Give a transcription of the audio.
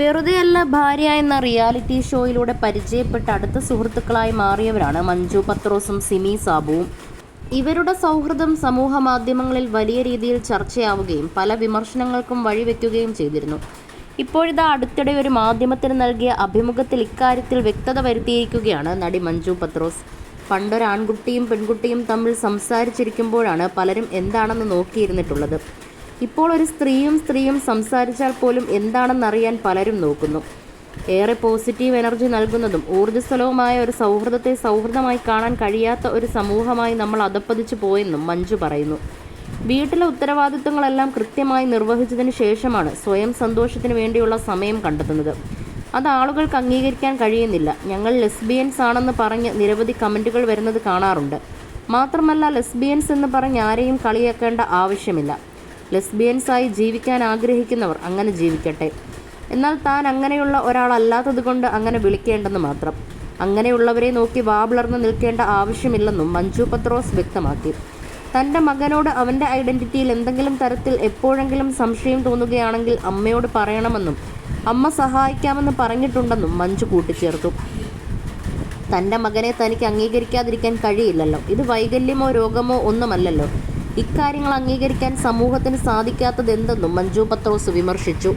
വെറുതെയല്ല ഭാര്യ എന്ന റിയാലിറ്റി ഷോയിലൂടെ പരിചയപ്പെട്ട അടുത്ത സുഹൃത്തുക്കളായി മാറിയവരാണ് മഞ്ജു പത്രോസും സിമി സാബുവും ഇവരുടെ സൗഹൃദം സമൂഹ മാധ്യമങ്ങളിൽ വലിയ രീതിയിൽ ചർച്ചയാവുകയും പല വിമർശനങ്ങൾക്കും വഴിവെക്കുകയും ചെയ്തിരുന്നു. ഇപ്പോഴിതാ അടുത്തിടെ ഒരു മാധ്യമത്തിന് നൽകിയ അഭിമുഖത്തിൽ ഇക്കാര്യത്തിൽ വ്യക്തത വരുത്തിയിരിക്കുകയാണ് നടി മഞ്ജു പത്രോസ്. പണ്ടൊരാൺകുട്ടിയും പെൺകുട്ടിയും തമ്മിൽ സംസാരിച്ചിരിക്കുമ്പോഴാണ് പലരും എന്താണെന്ന് നോക്കിയിരുന്നിട്ടുള്ളത്. ഇപ്പോൾ ഒരു സ്ത്രീയും സ്ത്രീയും സംസാരിച്ചാൽ പോലും എന്താണെന്നറിയാൻ പലരും നോക്കുന്നു. ഏറെ പോസിറ്റീവ് എനർജി നൽകുന്നതും ഊർജസ്വലവുമായ ഒരു സൗഹൃദത്തെ സൗഹൃദമായി കാണാൻ കഴിയാത്ത ഒരു സമൂഹമായി നമ്മൾ അധപ്പതിച്ചു പോയെന്നും മഞ്ജു പറയുന്നു. വീട്ടിലെ ഉത്തരവാദിത്തങ്ങളെല്ലാം കൃത്യമായി നിർവഹിച്ചതിന് ശേഷമാണ് സ്വയം സന്തോഷത്തിന് വേണ്ടിയുള്ള സമയം കണ്ടെത്തുന്നത്. അത് ആളുകൾക്ക് അംഗീകരിക്കാൻ കഴിയുന്നില്ല. ഞങ്ങൾ ലെസ്ബിയൻസ് ആണെന്ന് പറഞ്ഞ് നിരവധി കമന്റുകൾ വരുന്നത് കാണാറുണ്ട്. മാത്രമല്ല ലെസ്ബിയൻസ് എന്ന് പറഞ്ഞ് ആരെയും കളിയാക്കേണ്ട ആവശ്യമില്ല. ലെസ്ബിയൻസായി ജീവിക്കാൻ ആഗ്രഹിക്കുന്നവർ അങ്ങനെ ജീവിക്കട്ടെ. എന്നാൽ താൻ അങ്ങനെയുള്ള ഒരാളല്ലാത്തത് കൊണ്ട് അങ്ങനെ വിളിക്കേണ്ടെന്ന് മാത്രം. അങ്ങനെയുള്ളവരെ നോക്കി വാബ്ലർന്ന് നിൽക്കേണ്ട ആവശ്യമില്ലെന്നും മഞ്ജു പത്രോസ് വ്യക്തമാക്കി. തന്റെ മകനോട് അവന്റെ ഐഡന്റിറ്റിയിൽ എന്തെങ്കിലും തരത്തിൽ എപ്പോഴെങ്കിലും സംശയം തോന്നുകയാണെങ്കിൽ അമ്മയോട് പറയണമെന്നും അമ്മ സഹായിക്കാമെന്ന് പറഞ്ഞിട്ടുണ്ടെന്നും മഞ്ജു കൂട്ടിച്ചേർത്തു. തന്റെ മകനെ തനിക്ക് അംഗീകരിക്കാതിരിക്കാൻ കഴിയില്ലല്ലോ. ഇത് വൈകല്യമോ രോഗമോ ഒന്നുമല്ലല്ലോ. ഇക്കാര്യങ്ങൾ അംഗീകരിക്കാൻ സമൂഹത്തിന് സാധിക്കാത്തതെന്തെന്നും മഞ്ജു പത്രോസ് വിമർശിച്ചു